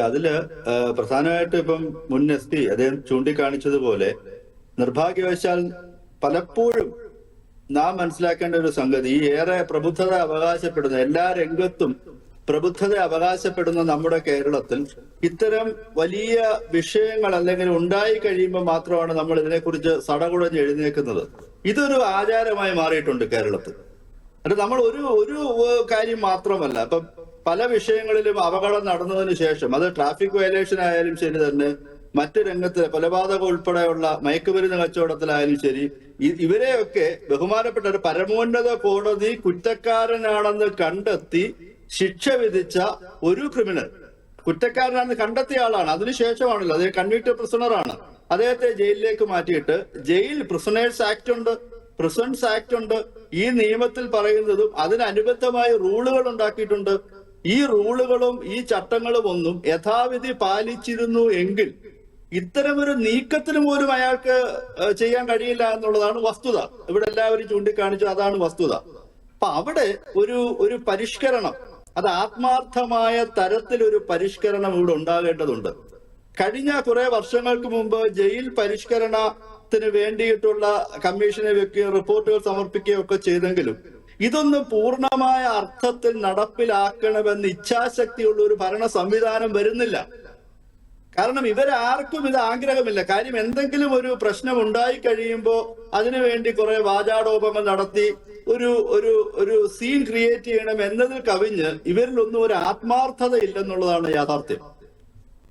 അതിൽ പ്രധാനമായിട്ട് ഇപ്പം മുൻ എസ് പി അദ്ദേഹം ചൂണ്ടിക്കാണിച്ചതുപോലെ നിർഭാഗ്യവശാൽ പലപ്പോഴും നാം മനസ്സിലാക്കേണ്ട ഒരു സംഗതി ഈ ഏറെ പ്രബുദ്ധത അവകാശപ്പെടുന്ന എല്ലാ രംഗത്തും പ്രബുദ്ധത അവകാശപ്പെടുന്ന നമ്മുടെ കേരളത്തിൽ ഇത്തരം വലിയ വിഷയങ്ങൾ അല്ലെങ്കിൽ ഉണ്ടായി കഴിയുമ്പോൾ മാത്രമാണ് നമ്മൾ ഇതിനെക്കുറിച്ച് സടകുടഞ്ഞ് എഴുന്നേക്കുന്നത് ഇതൊരു ആചാരമായി മാറിയിട്ടുണ്ട് കേരളത്തിൽ. അത് നമ്മൾ ഒരു ഒരു കാര്യം മാത്രമല്ല. ഇപ്പം പല വിഷയങ്ങളിലും അപകടം നടന്നതിന് ശേഷം അത് ട്രാഫിക് വയലേഷൻ ആയാലും ശരി തന്നെ മറ്റു രംഗത്ത് കൊലപാതകം ഉൾപ്പെടെയുള്ള മയക്കുമരുന്ന് കച്ചവടത്തിലായാലും ശരി ഇവരെയൊക്കെ ബഹുമാനപ്പെട്ട ഒരു പരമോന്നത കോടതി കുറ്റക്കാരനാണെന്ന് കണ്ടെത്തി ശിക്ഷ വിധിച്ച ഒരു ക്രിമിനൽ കുറ്റക്കാരനാണെന്ന് കണ്ടെത്തിയ ആളാണ്. അതിനുശേഷമാണല്ലോ അദ്ദേഹം കൺവിക്റ്റഡ് പ്രിസണറാണ് അദ്ദേഹത്തെ ജയിലിലേക്ക് മാറ്റിയിട്ട് ജയിൽ പ്രിസണേഴ്സ് ആക്ട് ഉണ്ട് പ്രിസൺസ് ആക്ട് ഉണ്ട്. ഈ നിയമത്തിൽ പറയുന്നതും അതിനനുബന്ധമായ റൂളുകൾ ഉണ്ടാക്കിയിട്ടുണ്ട്. ഈ റൂളുകളും ഈ ചട്ടങ്ങളും ഒന്നും യഥാവിധി പാലിച്ചിരുന്നു എങ്കിൽ ഇത്തരമൊരു നീക്കത്തിന് പോലും അയാൾക്ക് ചെയ്യാൻ കഴിയില്ല എന്നുള്ളതാണ് വസ്തുത. ഇവിടെ എല്ലാവരും ചൂണ്ടിക്കാണിച്ചു അതാണ് വസ്തുത. അപ്പൊ അവിടെ ഒരു ഒരു പരിഷ്കരണം അത് ആത്മാർത്ഥമായ തരത്തിലൊരു പരിഷ്കരണം ഇവിടെ ഉണ്ടാകേണ്ടതുണ്ട്. കഴിഞ്ഞ കുറെ വർഷങ്ങൾക്ക് മുമ്പ് ജയിൽ പരിഷ്കരണത്തിന് വേണ്ടിയിട്ടുള്ള കമ്മീഷനെ വെക്കുകയും റിപ്പോർട്ടുകൾ സമർപ്പിക്കുകയും ഒക്കെ ചെയ്തെങ്കിലും ഇതൊന്നും പൂർണമായ അർത്ഥത്തിൽ നടപ്പിലാക്കണമെന്ന് ഇച്ഛാശക്തിയുള്ള ഒരു ഭരണ സംവിധാനം വരുന്നില്ല. കാരണം ഇവരാർക്കും ഇത് ആഗ്രഹമില്ല. കാര്യം എന്തെങ്കിലും ഒരു പ്രശ്നം ഉണ്ടായി കഴിയുമ്പോൾ അതിനുവേണ്ടി കുറെ വാചാടോപങ്ങൾ നടത്തി ഒരു ഒരു ഒരു സീൻ ക്രിയേറ്റ് ചെയ്യണം എന്നതിൽ കവിഞ്ഞ് ഇവരിലൊന്നും ഒരു ആത്മാർത്ഥത ഇല്ലെന്നുള്ളതാണ് യാഥാർത്ഥ്യം.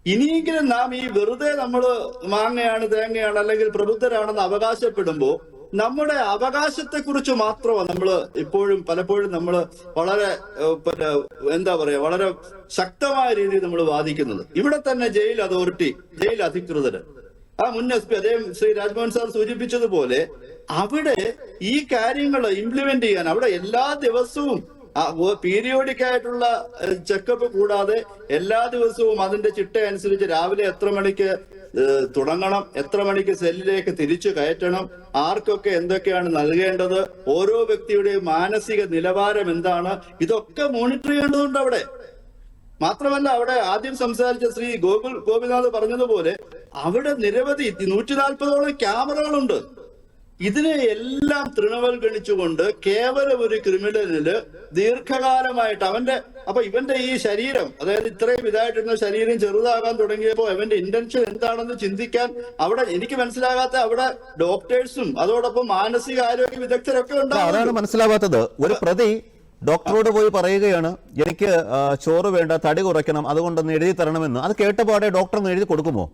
ഇനിയെങ്കിലും നാം ഈ വെറുതെ നമ്മൾ മാങ്ങയാണ് തേങ്ങയാണ് അല്ലെങ്കിൽ പ്രബുദ്ധരാണെന്ന് അവകാശപ്പെടുമ്പോ നമ്മുടെ അവകാശത്തെ കുറിച്ച് മാത്രമാണ് നമ്മൾ ഇപ്പോഴും പലപ്പോഴും നമ്മൾ വളരെ പിന്നെ എന്താ പറയാ വളരെ ശക്തമായ രീതിയിൽ നമ്മൾ വാദിക്കുന്നത്. ഇവിടെ തന്നെ ജയിൽ അതോറിറ്റി ജയിൽ അധികൃതർ. ആ മുൻ എസ് പി അദ്ദേഹം ശ്രീ രാജ്മോഹൻ സാർ സൂചിപ്പിച്ചതുപോലെ അവിടെ ഈ കാര്യങ്ങൾ ഇംപ്ലിമെന്റ് ചെയ്യാൻ അവിടെ എല്ലാ ദിവസവും പീരിയോഡിക് ആയിട്ടുള്ള ചെക്കപ്പ് കൂടാതെ എല്ലാ ദിവസവും അതിന്റെ ചിട്ട അനുസരിച്ച് രാവിലെ എത്ര മണിക്ക് തുടങ്ങണം. എത്ര മണിക്ക് സെല്ലിലേക്ക് തിരിച്ചു കയറ്റണം? ആർക്കൊക്കെ എന്തൊക്കെയാണ് നൽകേണ്ടത്? ഓരോ വ്യക്തിയുടെയും മാനസിക നിലവാരം എന്താണ്? ഇതൊക്കെ മോണിറ്റർ ചെയ്യേണ്ടതുണ്ട് അവിടെ. മാത്രമല്ല അവിടെ ആദ്യം സംസാരിച്ച ശ്രീ ഗോകുൽ ഗോപിനാഥ് പറഞ്ഞതുപോലെ അവിടെ നിരവധി നൂറ്റി നാൽപ്പതോളം ക്യാമറകളുണ്ട്. ഇതിനെ എല്ലാം തൃണവൽഗണിച്ചുകൊണ്ട് കേവലം ഒരു ക്രിമിനലിന് ദീർഘകാലമായിട്ട് അവന്റെ അപ്പൊ ഇവന്റെ ഈ ശരീരം അതായത് ഇത്രയും ഇതായിട്ടിരുന്ന ശരീരം ചെറുതാകാൻ തുടങ്ങിയപ്പോ അവന്റെ ഇന്റൻഷൻ എന്താണെന്ന് ചിന്തിക്കാൻ അവിടെ എനിക്ക് മനസ്സിലാകാത്ത അവിടെ ഡോക്ടേഴ്സും അതോടൊപ്പം മാനസിക ആരോഗ്യ വിദഗ്ധരൊക്കെ അതാണ് ഉണ്ടാവും മനസ്സിലാവാത്തത്. ഒരു പ്രതി ഡോക്ടറോട് പോയി പറയുകയാണ് എനിക്ക് ചോറ് വേണ്ട തടി കുറയ്ക്കണം അതുകൊണ്ടൊന്ന് എഴുതി തരണമെന്ന്. അത് കേട്ടപാടെ ഡോക്ടർ ഒന്ന് എഴുതി കൊടുക്കുമോ?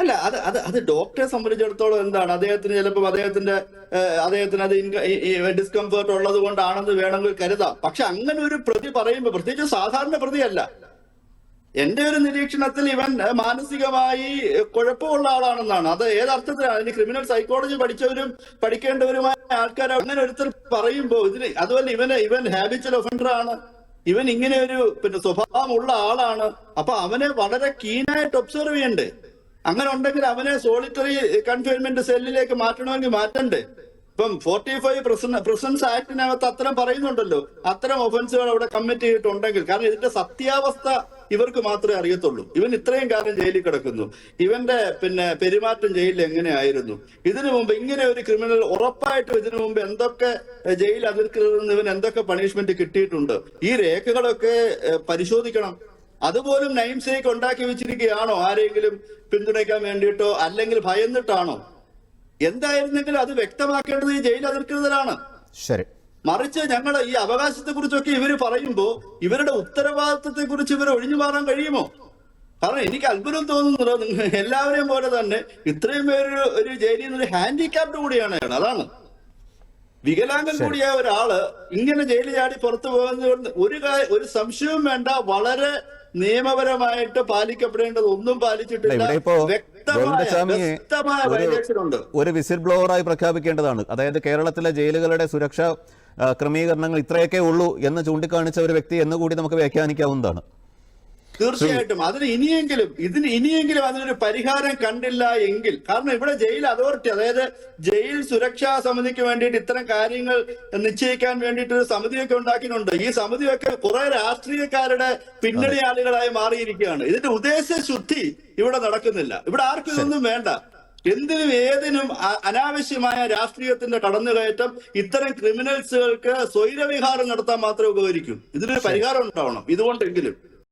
അല്ല അത് അത് അത് ഡോക്ടറെ സംബന്ധിച്ചിടത്തോളം എന്താണ്? അദ്ദേഹത്തിന് ചിലപ്പോൾ അദ്ദേഹത്തിന്റെ അദ്ദേഹത്തിന് അത് ഡിസ്കംഫേർട്ട് ഉള്ളത് കൊണ്ടാണെന്ന് വേണമെങ്കിൽ കരുതാം. പക്ഷെ അങ്ങനെ ഒരു പ്രതി പറയുമ്പോൾ പ്രത്യേകിച്ച് സാധാരണ പ്രതിയല്ല. എന്റെ ഒരു നിരീക്ഷണത്തിൽ ഇവൻ മാനസികമായി കുഴപ്പമുള്ള ആളാണെന്നാണ്. അത് ഏതർത്ഥത്തിലാണ്? അതിന് ക്രിമിനൽ സൈക്കോളജി പഠിച്ചവരും പഠിക്കേണ്ടവരുമായ ആൾക്കാർ അങ്ങനെ ഒരുത്തർ പറയുമ്പോൾ ഇതിന് അതുപോലെ ഇവന് ഇവൻ ഹാബിച്വൽ ഒഫൻഡർ ആണ്. ഇവൻ ഇങ്ങനെ ഒരു പിന്നെ സ്വഭാവമുള്ള ആളാണ്. അപ്പൊ അവനെ വളരെ കീനായിട്ട് ഒബ്സർവ് ചെയ്യണ്ടേ? അങ്ങനെ ഉണ്ടെങ്കിൽ അവനെ സോളിറ്ററി കൺഫൈൻമെന്റ് സെല്ലിലേക്ക് മാറ്റണമെങ്കിൽ മാറ്റണ്ടേ? ഇപ്പം ഫോർട്ടി ഫൈവ് പ്രസൻസ് ആക്ടിനകത്ത് അത്തരം പറയുന്നുണ്ടല്ലോ. അത്തരം ഒഫൻസുകൾ അവിടെ കമ്മിറ്റ് ചെയ്തിട്ടുണ്ടെങ്കിൽ. കാരണം ഇതിന്റെ സത്യാവസ്ഥ ഇവർക്ക് മാത്രമേ അറിയത്തുള്ളൂ. ഇവൻ ഇത്രയും കാലം ജയിലിൽ കിടക്കുന്നു. ഇവന്റെ പിന്നെ പെരുമാറ്റം ജയിലിൽ എങ്ങനെയായിരുന്നു? ഇതിനു മുമ്പ് ഇങ്ങനെ ഒരു ക്രിമിനൽ ഉറപ്പായിട്ടും ഇതിനു മുമ്പ് എന്തൊക്കെ ജയിൽ അതിർക്കിൽ നിന്ന് ഇവൻ എന്തൊക്കെ പണിഷ്മെന്റ് കിട്ടിയിട്ടുണ്ട്? ഈ രേഖകളൊക്കെ പരിശോധിക്കണം. അതുപോലും നൈംസേക്ക് ഉണ്ടാക്കി വെച്ചിരിക്കുകയാണോ? ആരെങ്കിലും പിന്തുണയ്ക്കാൻ വേണ്ടിയിട്ടോ അല്ലെങ്കിൽ ഭയന്നിട്ടാണോ? എന്തായിരുന്നെങ്കിലും അത് വ്യക്തമാക്കേണ്ടത് ഈ ജയിൽ അധികൃതരാണ് ശരി. മറിച്ച് ഞങ്ങൾ ഈ അവകാശത്തെ കുറിച്ചൊക്കെ ഇവർ പറയുമ്പോ ഇവരുടെ ഉത്തരവാദിത്തത്തെ കുറിച്ച് ഇവർ ഒഴിഞ്ഞു മാറാൻ കഴിയുമോ? കാരണം എനിക്ക് അത്ഭുതം തോന്നുന്നത് നിങ്ങൾ എല്ലാവരെയും പോലെ തന്നെ ഇത്രയും പേര് ഒരു ജയിലിൽ നിന്ന് ഒരു ഹാൻഡിക്യാപ്ഡ് കൂടിയാണ് അയാൾ അതാണ്. വികലാംഗൻ കൂടിയായ ഒരാൾ ഇങ്ങനെ ജയിലിൽ ചാടി പുറത്തു പോകുന്നത് ഒരു ഒരു സംശയവും വേണ്ട. വളരെ നിയമപരമായിട്ട് പാലിക്കപ്പെടേണ്ടത് ഒന്നും പാലിച്ചിട്ടില്ല. വ്യക്തമായ വയലേഷൻ ഉണ്ട് ഒരു വിസിൽ ബ്ലോവറായി പ്രഖ്യാപിക്കേണ്ടതാണ്. അതായത് കേരളത്തിലെ ജയിലുകളുടെ സുരക്ഷാ ക്രമീകരണങ്ങൾ ഇത്രയൊക്കെ ഉള്ളൂ എന്ന് ചൂണ്ടിക്കാണിച്ച ഒരു വ്യക്തി എന്നുകൂടി നമുക്ക് വ്യാഖ്യാനിക്കാവുന്നതാണ്. തീർച്ചയായിട്ടും. അതിന് ഇനിയെങ്കിലും ഇതിന് ഇനിയെങ്കിലും അതിനൊരു പരിഹാരം കണ്ടില്ല എങ്കിൽ കാരണം ഇവിടെ ജയിൽ അതോറിറ്റി അതായത് ജയിൽ സുരക്ഷാ സമിതിക്ക് വേണ്ടിയിട്ട് ഇത്തരം കാര്യങ്ങൾ നിശ്ചയിക്കാൻ വേണ്ടിയിട്ട് ഒരു സമിതിയൊക്കെ ഉണ്ടാക്കിയിട്ടുണ്ട്. ഈ സമിതിയൊക്കെ കുറെ രാഷ്ട്രീയക്കാരുടെ പിന്നണി ആളുകളായി മാറിയിരിക്കുകയാണ്. ഇതിന്റെ ഉദ്ദേശ ശുദ്ധി ഇവിടെ നടക്കുന്നില്ല. ഇവിടെ ആർക്കും ഇതൊന്നും വേണ്ട. എന്തിനും ഏതിനും അനാവശ്യമായ രാഷ്ട്രീയത്തിന്റെ കടന്നുകയറ്റം ഇത്തരം ക്രിമിനൽസുകൾക്ക് സ്വൈരവിഹാരം നടത്താൻ മാത്രമേ ഉപകരിക്കൂ. ഇതിനൊരു പരിഹാരം ഉണ്ടാവണം. ഇതുകൊണ്ടെങ്കിലും.